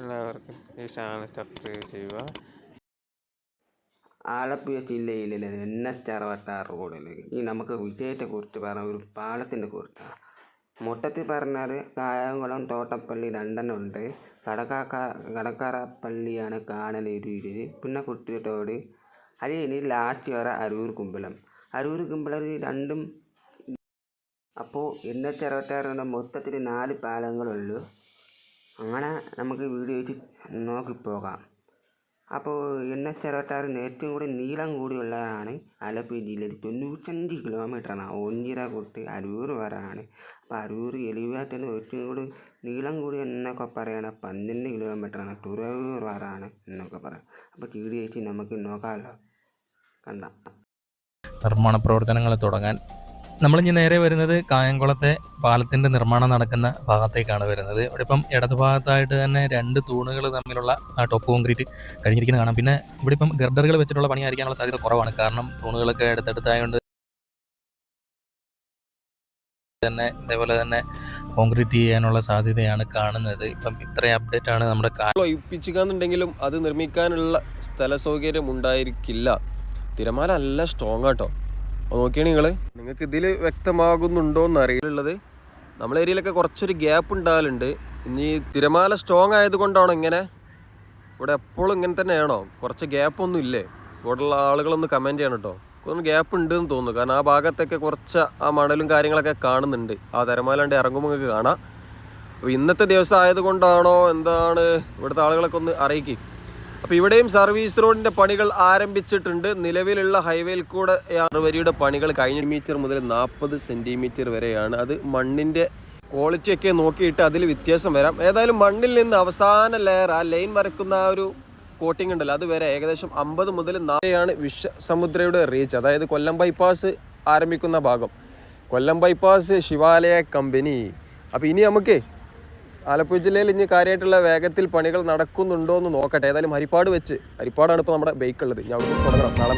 എല്ലാവർക്കും ഈ channel subscribe ചെയ്യുക. ആലപ്പുഴ ജില്ലയിലെ എൻ എസ് ചറവട്ടാർ റോഡിൽ ഈ നമുക്ക് വിജയത്തെക്കുറിച്ച് പറഞ്ഞ ഒരു പാലത്തിനെ കുറിച്ചാണ് മൊത്തത്തിൽ പറഞ്ഞാൽ കായംകുളം തോട്ടപ്പള്ളി രണ്ടെണ്ണമുണ്ട് കടക്കാക്കാ കടക്കാക്ക കാണൽ കാണുന്ന ഒരു ഇരു പിന്നെ കുട്ടിയോട് അത് ഇനി ലാസ്റ്റ് വരെ അരൂർ കുമ്പളം. അരൂർ കുമ്പളം രണ്ടും അപ്പോൾ എൻ എസ് ചെറുവട്ടാറിന്റെ മൊത്തത്തിൽ നാല് പാലങ്ങളുള്ളൂ. അങ്ങനെ നമുക്ക് വീഡിയോ നോക്കി നോക്കിപ്പോകാം അപ്പോൾ എച്ച് അറുപത്താറിന് ഏറ്റവും കൂടുതൽ നീളം കൂടിയുള്ളതാണ് ആലപ്പുഴ ജില്ലയിൽ തൊണ്ണൂറ്റഞ്ച് കിലോമീറ്ററാണ് ഒഞ്ചിറ കൊട്ട് അരൂർ വരെയാണ്. അപ്പോൾ അരൂർ എലിവാറ്റിന് ഏറ്റവും കൂടുതൽ നീളം കൂടി എന്നൊക്കെ പറയണ പന്ത്രണ്ട് കിലോമീറ്ററാണ് തുറവൂർ വരെയാണ് എന്നൊക്കെ പറയാം. അപ്പോൾ ഡി എച്ച് നമുക്ക് നോക്കാമല്ലോ. കണ്ട. നിർമ്മാണ പ്രവർത്തനങ്ങൾ തുടങ്ങാൻ നമ്മളിനി നേരെ വരുന്നത് കായംകുളത്തെ പാലത്തിന്റെ നിർമ്മാണം നടക്കുന്ന ഭാഗത്തേക്കാണ് വരുന്നത്. ഇവിടെ ഇപ്പം ഇടത് ഭാഗത്തായിട്ട് തന്നെ രണ്ട് തൂണുകൾ തമ്മിലുള്ള ടോപ്പ് കോൺക്രീറ്റ് കഴിഞ്ഞിരിക്കുന്നത് കാണാം. പിന്നെ ഇവിടെ ഇപ്പം ഗർഡറുകൾ വെച്ചിട്ടുള്ള പണി ആയിരിക്കാനുള്ള സാധ്യത കുറവാണ്. കാരണം തൂണുകളൊക്കെ അടുത്തടുത്തായതുകൊണ്ട് തന്നെ ഇതേപോലെ തന്നെ കോൺക്രീറ്റ് ചെയ്യാനുള്ള സാധ്യതയാണ് കാണുന്നത്. ഇപ്പം ഇത്രയും അപ്ഡേറ്റ് ആണ് നമ്മുടെ ഒഴിപ്പിച്ചിക്കാന്നുണ്ടെങ്കിലും അത് നിർമ്മിക്കാനുള്ള സ്ഥല സൗകര്യം ഉണ്ടായിരിക്കില്ല. തിരമാല അല്ല സ്ട്രോങ് ആട്ടോ അപ്പോൾ നോക്കിയാണ് നിങ്ങൾ നിങ്ങൾക്ക് ഇതിൽ വ്യക്തമാകുന്നുണ്ടോ എന്ന് അറിയില്ലുള്ളത് നമ്മളെ ഏരിയയിലൊക്കെ കുറച്ചൊരു ഗ്യാപ്പ് ഉണ്ടാകലുണ്ട് ഇനി തിരമാല സ്ട്രോങ് ആയതുകൊണ്ടാണോ ഇങ്ങനെ? ഇവിടെ എപ്പോഴും ഇങ്ങനെ തന്നെയാണോ? കുറച്ച് ഗ്യാപ്പൊന്നും ഇല്ലേ? ഇവിടെയുള്ള ആളുകളൊന്ന് കമന്റ് ചെയ്യണം കേട്ടോ. ഒന്ന് ഗ്യാപ്പ് ഉണ്ട് എന്ന് തോന്നുന്നു. കാരണം ആ ഭാഗത്തൊക്കെ കുറച്ച് ആ മണലും കാര്യങ്ങളൊക്കെ കാണുന്നുണ്ട്. ആ തിരമാലാണ്ട് ഇറങ്ങുമ്പോൾ നിങ്ങൾക്ക് കാണാം. അപ്പോൾ ഇന്നത്തെ ദിവസം ആയതുകൊണ്ടാണോ? എന്താണ്? ഇവിടുത്തെ ആളുകളൊക്കെ ഒന്ന് അറിയിക്കും. അപ്പോൾ ഇവിടെയും സർവീസ് റോഡിന്റെ പണികൾ ആരംഭിച്ചിട്ടുണ്ട്. നിലവിലുള്ള ഹൈവേയിൽ കൂടെ വരിയുടെ പണികൾ കഴിഞ്ഞ മീറ്റർ മുതൽ നാൽപ്പത് സെന്റിമീറ്റർ വരെയാണ്. അത് മണ്ണിന്റെ ക്വാളിറ്റി ഒക്കെ നോക്കിയിട്ട് അതിൽ വ്യത്യാസം വരാം. ഏതായാലും മണ്ണിൽ നിന്ന് അവസാന ലെയർ ആ ലൈൻ വരക്കുന്ന ആ ഒരു കോട്ടിംഗ് ഉണ്ടല്ലോ അത് വരെ ഏകദേശം അമ്പത് മുതൽ നാലെയാണ് വിശ്വ സമുദ്രയുടെ റീച്ച് അതായത് കൊല്ലം ബൈപ്പാസ് ആരംഭിക്കുന്ന ഭാഗം. കൊല്ലം ബൈപ്പാസ് ശിവാലയ കമ്പനി അപ്പോൾ ഇനി നമുക്ക് ആലപ്പുഴ ജില്ലയിൽ ഇനി കാര്യമായിട്ടുള്ള വേഗത്തിൽ പണികൾ നടക്കുന്നുണ്ടോ എന്ന് നോക്കട്ടെ. ഏതായാലും ഹരിപ്പാട് വെച്ച് ഹരിപ്പാടാണ് ഇപ്പോൾ നമ്മുടെ ബൈക്ക് ഉള്ളത്. ഞാൻ തുടങ്ങണം. നാളെ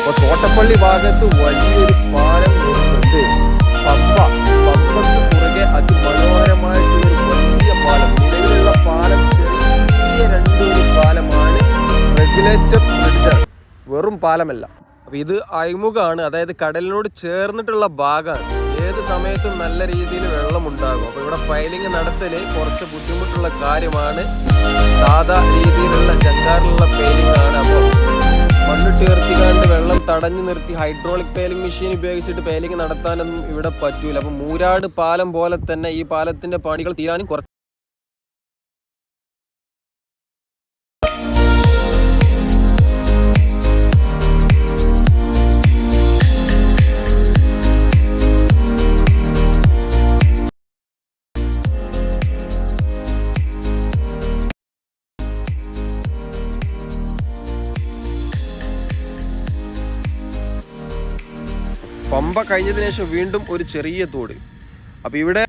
അപ്പോൾ തോട്ടപ്പള്ളി ഭാഗത്ത് വലിയൊരു പാലം വരുന്നുണ്ട് പമ്പ പമ്പക്ക് പുറകെ അതിമനോഹരമായിട്ടുള്ള പാലം ചെറിയ പാലമാണ് റെഗുലേറ്റർ ബ്രിഡ്ജാണ് വെറും പാലമല്ല അപ്പോൾ ഇത് അഴിമുഖമാണ് അതായത് കടലിനോട് ചേർന്നിട്ടുള്ള ഭാഗമാണ്. ഏത് സമയത്തും നല്ല രീതിയിൽ വെള്ളം ഉണ്ടാകും അപ്പോൾ ഇവിടെ ഫയലിംഗ് നടത്തൽ കുറച്ച് ബുദ്ധിമുട്ടുള്ള കാര്യമാണ്. സാധാ രീതിയിലുള്ള ജങ്കാറിലുള്ള ഫെയിലിംഗ് ആണ്. അപ്പോൾ മണ്ണ് ഉയർത്തിക്കാണ്ട് വെള്ളം തടഞ്ഞു നിർത്തി ഹൈഡ്രോളിക് പെയിലിംഗ് മെഷീൻ ഉപയോഗിച്ചിട്ട് പെയിലിംഗ് നടത്താനൊന്നും ഇവിടെ പറ്റൂല. അപ്പം മൂരാട് പാലം പോലെ തന്നെ ഈ പാലത്തിന്റെ പണികൾ തീരാനും കുറച്ച് പമ്പ കഴിഞ്ഞതിന് ശേഷം വീണ്ടും ഒരു ചെറിയ തോട്. അപ്പൊ ഇവിടെ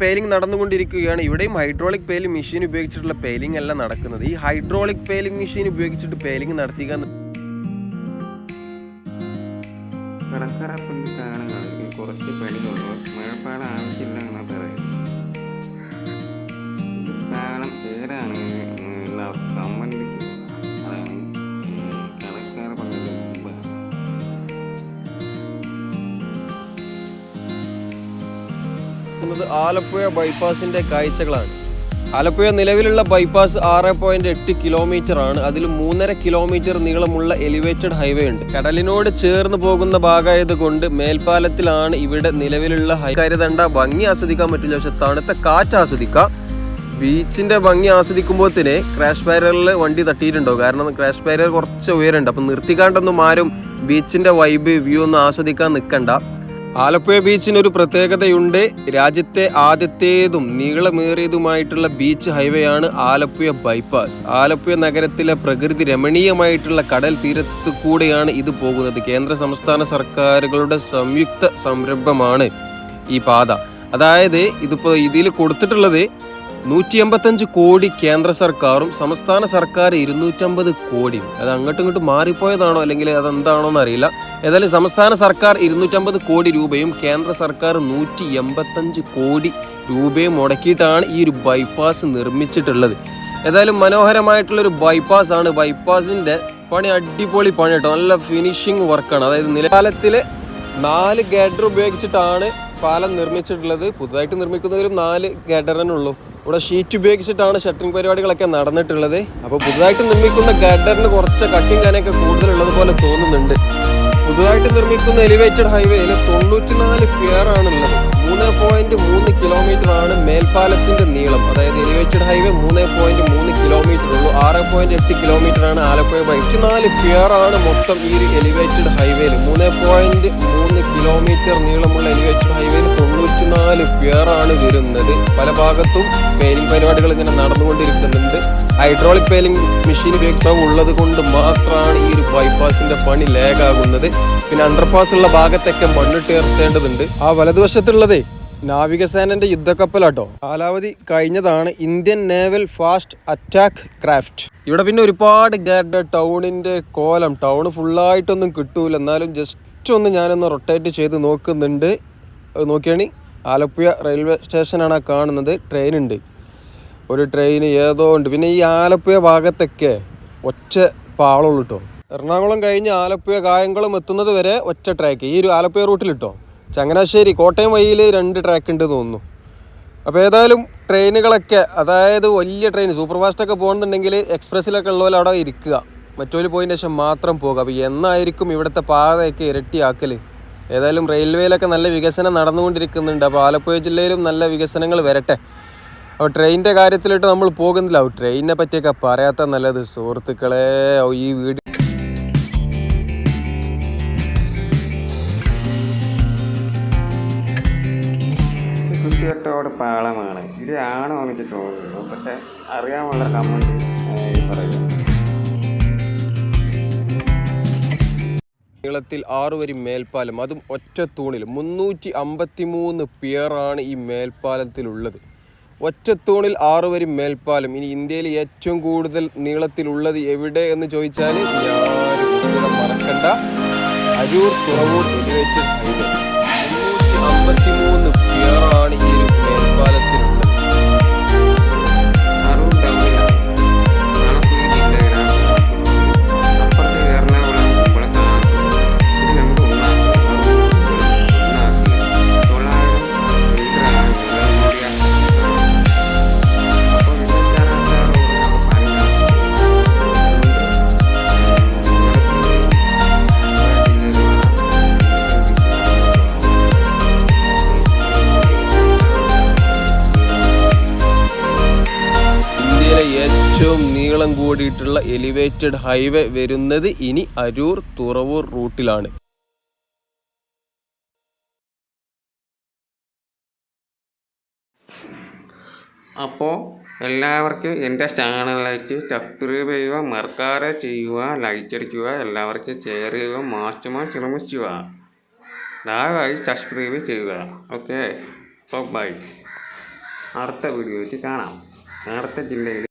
പെയിലിംഗ് നടന്നുകൊണ്ടിരിക്കുകയാണ്. ഇവിടെയും ഹൈഡ്രോളിക് പെയിലിംഗ് മെഷീൻ ഉപയോഗിച്ചിട്ടുള്ള പെയിലിംഗ് അല്ല നടക്കുന്നത്. ഈ ഹൈഡ്രോളിക് പെയിലിംഗ് മെഷീൻ ഉപയോഗിച്ചിട്ട് പെയിലിംഗ് നടത്തിക്കുക എന്ന് കടക്കാരപ്പള്ളി കാണുകയാണെങ്കിൽ കുറച്ച് പണികളുള്ളൂ മഴപ്പാട് ആവശ്യമില്ല എന്നാണ് പറയുന്നത്. കാരണം പാലം ുന്നത് ആലപ്പുഴ ബൈപ്പാസിന്റെ കാഴ്ചകളാണ്. ആലപ്പുഴ നിലവിലുള്ള ബൈപ്പാസ് ആറ് പോയിന്റ് എട്ട് കിലോമീറ്റർ ആണ്. അതിൽ മൂന്നര കിലോമീറ്റർ നീളമുള്ള എലിവേറ്റഡ് ഹൈവേ ഉണ്ട്. കടലിനോട് ചേർന്ന് പോകുന്ന ഭാഗമായത് കൊണ്ട് മേൽപ്പാലത്തിലാണ് ഇവിടെ നിലവിലുള്ള ഹൈ കരുതണ്ട ഭംഗി ആസ്വദിക്കാൻ പറ്റില്ല. പക്ഷെ തണുത്ത കാറ്റ് ആസ്വദിക്കാം. ബീച്ചിന്റെ ഭംഗി ആസ്വദിക്കുമ്പോൾ തന്നെ ക്രാഷ് ബാരിയറിൽ വണ്ടി തട്ടിയിട്ടുണ്ടോ കാരണം ക്രാഷ് ബാരിയർ കുറച്ച് ഉയരുണ്ട് അപ്പം നിർത്തിക്കാണ്ടൊന്നും ആരും ബീച്ചിന്റെ വൈബ് വ്യൂ ഒന്നും ആസ്വദിക്കാൻ നിൽക്കണ്ട ആലപ്പുഴ ബീച്ചിന് ഒരു പ്രത്യേകതയുണ്ട്. രാജ്യത്തെ ആദ്യത്തേതും നീളമേറിയതുമായിട്ടുള്ള ബീച്ച് ഹൈവേ ആണ് ആലപ്പുഴ ബൈപ്പാസ്. ആലപ്പുഴ നഗരത്തിലെ പ്രകൃതി രമണീയമായിട്ടുള്ള കടൽ തീരത്ത് കൂടെയാണ് ഇത് പോകുന്നത്. കേന്ദ്ര സംസ്ഥാന സർക്കാരുകളുടെ സംയുക്ത സംരംഭമാണ് ഈ പാത. അതായത് ഇതിപ്പോൾ ഇതിൽ കൊടുത്തിട്ടുള്ളത് നൂറ്റി എൺപത്തഞ്ച് കോടി കേന്ദ്ര സർക്കാരും സംസ്ഥാന സർക്കാർ ഇരുന്നൂറ്റമ്പത് കോടിയും. അത് അങ്ങോട്ടും ഇങ്ങോട്ടും മാറിപ്പോയതാണോ അല്ലെങ്കിൽ അതെന്താണോ എന്നറിയില്ല ഏതായാലും സംസ്ഥാന സർക്കാർ ഇരുന്നൂറ്റമ്പത് കോടി രൂപയും കേന്ദ്ര സർക്കാർ നൂറ്റി എൺപത്തഞ്ച് കോടി രൂപയും മുടക്കിയിട്ടാണ് ഈ ഒരു ബൈപ്പാസ് നിർമ്മിച്ചിട്ടുള്ളത്. ഏതായാലും മനോഹരമായിട്ടുള്ളൊരു ബൈപ്പാസ് ആണ്. ബൈപ്പാസിന്റെ പണി അടിപൊളി പണി കേട്ടോ. നല്ല ഫിനിഷിങ് വർക്കാണ് അതായത് നിലകാലത്തിൽ നാല് ഗേഡർ ഉപയോഗിച്ചിട്ടാണ് പാലം നിർമ്മിച്ചിട്ടുള്ളത്. പുതുതായിട്ട് നിർമ്മിക്കുന്നതിലും നാല് ഉള്ളൂ. ഇവിടെ ഷീറ്റ് ഉപയോഗിച്ചിട്ടാണ് ഷട്ടറിംഗ് പരിപാടികളൊക്കെ നടന്നിട്ടുള്ളത്. അപ്പോൾ പുതുതായിട്ട് നിർമ്മിക്കുന്ന ഗഡറിന് കുറച്ച് കട്ടിങ് കാനൊക്കെ കൂടുതലുള്ളത് പോലെ തോന്നുന്നുണ്ട്. പുതുതായിട്ട് നിർമ്മിക്കുന്ന എലിവേറ്റഡ് ഹൈവേയിൽ തൊണ്ണൂറ്റിനാല് പിയറാണുള്ളത് മൂന്ന് പോയിന്റ് മൂന്ന് കിലോമീറ്റർ ആണ് മേൽപ്പാലത്തിന്റെ നീളം. അതായത് എലിവേറ്റഡ് ഹൈവേ മൂന്ന് പോയിന്റ് മൂന്ന് കിലോമീറ്റർ ഉള്ളൂ. ആറ് പോയിന്റ് എട്ട് കിലോമീറ്റർ ആണ് ആലപ്പുഴ നാല് പിയറാണ് മൊത്തം ഈ ഒരു എലിവേറ്റഡ് ഹൈവേയിൽ മൂന്ന് പോയിന്റ് മൂന്ന് കിലോമീറ്റർ നീളമുള്ള എലിവേറ്റഡ് ഹൈവേയിൽ തൊണ്ണൂറ്റിനാല് പിയറാണ് വരുന്നത്. പല ഭാഗത്തും പെയിലിംഗ് പരിപാടികൾ ഇങ്ങനെ നടന്നുകൊണ്ടിരിക്കുന്നുണ്ട്. ഹൈഡ്രോളിക് പെയിലിംഗ് മെഷീൻ ഉപയോഗിച്ചാൽ ഉള്ളത് കൊണ്ട് മാത്രമാണ് ഈ ഒരു ബൈപ്പാസിന്റെ പണി ലേഗാകുന്നത് പിന്നെ അണ്ടർപാസ് ഉള്ള ഭാഗത്തൊക്കെ മണ്ണിട്ട് ഉയർത്തേണ്ടതുണ്ട് ആ വലതുവശത്തുള്ളതേ നാവികസേനന്റെ യുദ്ധക്കപ്പലാട്ടോ. കാലാവധി കഴിഞ്ഞതാണ് Indian naval fast attack craft. ഇവിടെ പിന്നെ ഒരുപാട് ഗാഡ് ടൗണിന്റെ കോലം. ടൗൺ ഫുള്ളായിട്ടൊന്നും കിട്ടൂല. എന്നാലും ജസ്റ്റ് ഒന്ന് ഞാനൊന്ന് റൊട്ടേറ്റ് ചെയ്ത് നോക്കുന്നുണ്ട്. നോക്കിയാണ്? ആലപ്പുഴ റെയിൽവേ സ്റ്റേഷനാണ് കാണുന്നത്. ട്രെയിൻ ഉണ്ട്. ഒരു ട്രെയിൻ ഏതോ ഉണ്ട് പിന്നെ ഈ ആലപ്പുഴ ഭാഗത്തൊക്കെ ഒറ്റ പാളുള്ളൂ കേട്ടോ എറണാകുളം കഴിഞ്ഞ് ആലപ്പുഴ കായംകുളം എത്തുന്നത് വരെ ഒറ്റ ട്രാക്ക് ഈ ഒരു ആലപ്പുഴ റൂട്ടിൽ കേട്ടോ ചങ്ങനാശ്ശേരി കോട്ടയം വഴിയിൽ രണ്ട് ട്രാക്ക് ഉണ്ട് തോന്നുന്നു. അപ്പോൾ ഏതായാലും ട്രെയിനുകളൊക്കെ അതായത് വലിയ ട്രെയിൻ സൂപ്പർ ഫാസ്റ്റൊക്കെ പോകുന്നുണ്ടെങ്കിൽ എക്സ്പ്രസ്സിലൊക്കെ ഉള്ളവരെ അവിടെ ഇരിക്കുക. മറ്റൊരു പോയിന്റ് ശേഷം മാത്രം പോകുക അപ്പോൾ എന്നായിരിക്കും ഇവിടുത്തെ പാതയൊക്കെ ഇരട്ടിയാക്കൽ ഏതായാലും റെയിൽവേയിലൊക്കെ നല്ല വികസനം നടന്നുകൊണ്ടിരിക്കുന്നുണ്ട്. അപ്പോൾ ആലപ്പുഴ ജില്ലയിലും നല്ല വികസനങ്ങൾ വരട്ടെ. അപ്പോൾ ട്രെയിനിന്റെ കാര്യത്തിലിട്ട് നമ്മൾ പോകുന്നില്ല. ട്രെയിനിനെ പറ്റിയൊക്കെ പറയാത്ത നല്ലത് സുഹൃത്തുക്കളെ ഈ വീട് കുട്ടിയോട്ടോട് പാളമാണ്. ഇത് ആണോ എനിക്ക് തോന്നുന്നു പക്ഷെ അറിയാമുള്ള കമന്റ് പറയുക നീളത്തിൽ ആറ് വരി മേൽപ്പാലം. അതും ഒറ്റ തൂണിൽ. മുന്നൂറ്റി അമ്പത്തി മൂന്ന് പിയറാണ് ഈ മേൽപ്പാലത്തിലുള്ളത്. ഒറ്റത്തൂണിൽ ആറ് വരി മേൽപ്പാലം. ഇനി ഇന്ത്യയിൽ ഏറ്റവും കൂടുതൽ നീളത്തിലുള്ളത് എവിടെ എന്ന് ചോദിച്ചാൽ ഉത്തരം മറക്കണ്ട. അരൂർ തുറവൂർ എലിവേറ്റഡ് ഹൈവേ മുന്നൂറ്റി അമ്പത്തി മൂന്ന് പിയറാണ് കൂടിയിട്ടുള്ള എലിവേറ്റഡ് ഹൈവേ വരുന്നത് ഇനി അരൂർ തുറവൂർ റൂട്ടിലാണ്. അപ്പോൾ എല്ലാവർക്കും എന്റെ ചാനലിലേക്ക് സബ്സ്ക്രൈബ് ചെയ്യുക മറക്കാതെ ചെയ്യുക ലൈക്ക് അടിക്കുക എല്ലാവർക്കും ഷെയർ ചെയ്യുക മാക്സിമം ശ്രമിക്കുക. ദയവായി സബ്സ്ക്രൈബ് ചെയ്യുക. ഓക്കെ അപ്പോൾ ബൈ അടുത്ത വീഡിയോയിൽ കാണാം. അടുത്ത ജില്ലയിൽ